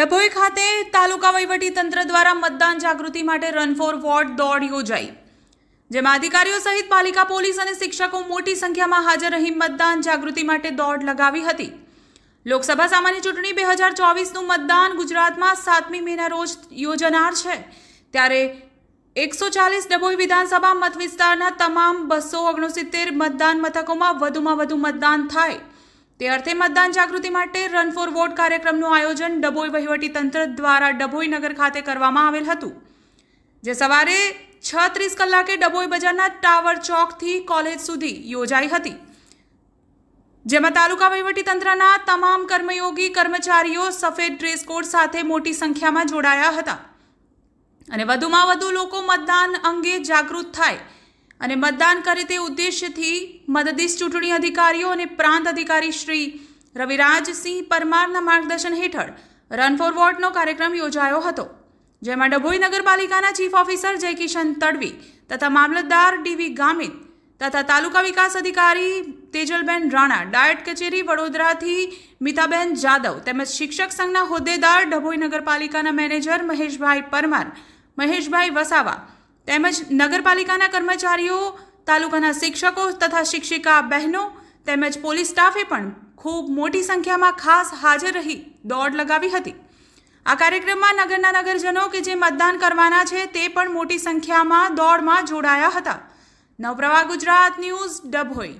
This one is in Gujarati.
ડભોઈ ખાતે તાલુકા વહીવટી તંત્ર દ્વારા મતદાન જાગૃતિ માટે રન ફોર વોટ દોડ યોજાઈ. જેમાં અધિકારીઓ સહિત પાલિકા પોલીસ અને શિક્ષકો મોટી સંખ્યામાં હાજર રહી મતદાન જાગૃતિ માટે દોડ લગાવી હતી. લોકસભા સામાન્ય ચૂંટણી બે હજાર ચોવીસનું મતદાન ગુજરાતમાં સાતમી મેના રોજ યોજાનાર છે. ત્યારે એકસો ચાલીસ ડભોઈ વિધાનસભા મત વિસ્તારના તમામ બસો ઓગણસિત્તેર મતદાન મથકોમાં વધુમાં વધુ મતદાન થાય. તે અર્થે મતદાન જાગૃતિ માટે રન ફોર વોટ કાર્યક્રમનું આયોજન ડભોઈ વહીવટી તંત્ર દ્વારા ડભોઈ નગર ખાતે કરવામાં આવેલ હતું, જે સવારે છ ત્રીસ કલાકે ડભોઈ બજારના ટાવર ચોકથી કોલેજ સુધી યોજાઈ હતી, જેમાં તાલુકા વહીવટી તંત્રના તમામ કર્મયોગી કર્મચારીઓ સફેદ ડ્રેસ કોડ સાથે મોટી સંખ્યામાં જોડાયા હતા. અને વધુમાં વધુ લોકો મતદાન અંગે જાગૃત થાય અને મતદાન કરે તે ઉદ્દેશ્યથી મદદીશ ચૂંટણી અધિકારીઓ અને પ્રાંત અધિકારી શ્રી રવિરાજસિંહ પરમારના માર્ગદર્શન હેઠળ રન ફોર વોટનો કાર્યક્રમ યોજાયો હતો, જેમાં ડભોઈ નગરપાલિકાના ચીફ ઓફિસર જયકિશન તડવી તથા મામલતદાર ડીવી ગામિત તથા તાલુકા વિકાસ અધિકારી તેજલબેન રાણા, ડાયટ કચેરી વડોદરાથી મિતાબેન જાદવ તેમજ શિક્ષક સંઘના હોદ્દેદાર ડભોઈ નગરપાલિકાના મેનેજર મહેશભાઈ પરમાર, મહેશભાઈ વસાવા તેમજ નગરપાલિકાના કર્મચારીઓ, તાલુકાના શિક્ષકો તથા શિક્ષિકા બહેનો તેમજ પોલીસ સ્ટાફે પણ ખૂબ મોટી સંખ્યામાં ખાસ હાજર રહી દોડ લગાવી હતી. આ કાર્યક્રમમાં નગરના નગરજનો કે જે મતદાન કરવાના છે તે પણ મોટી સંખ્યામાં દોડમાં જોડાયા હતા. નવપ્રવાહ ગુજરાત ન્યૂઝ, ડભોઈ.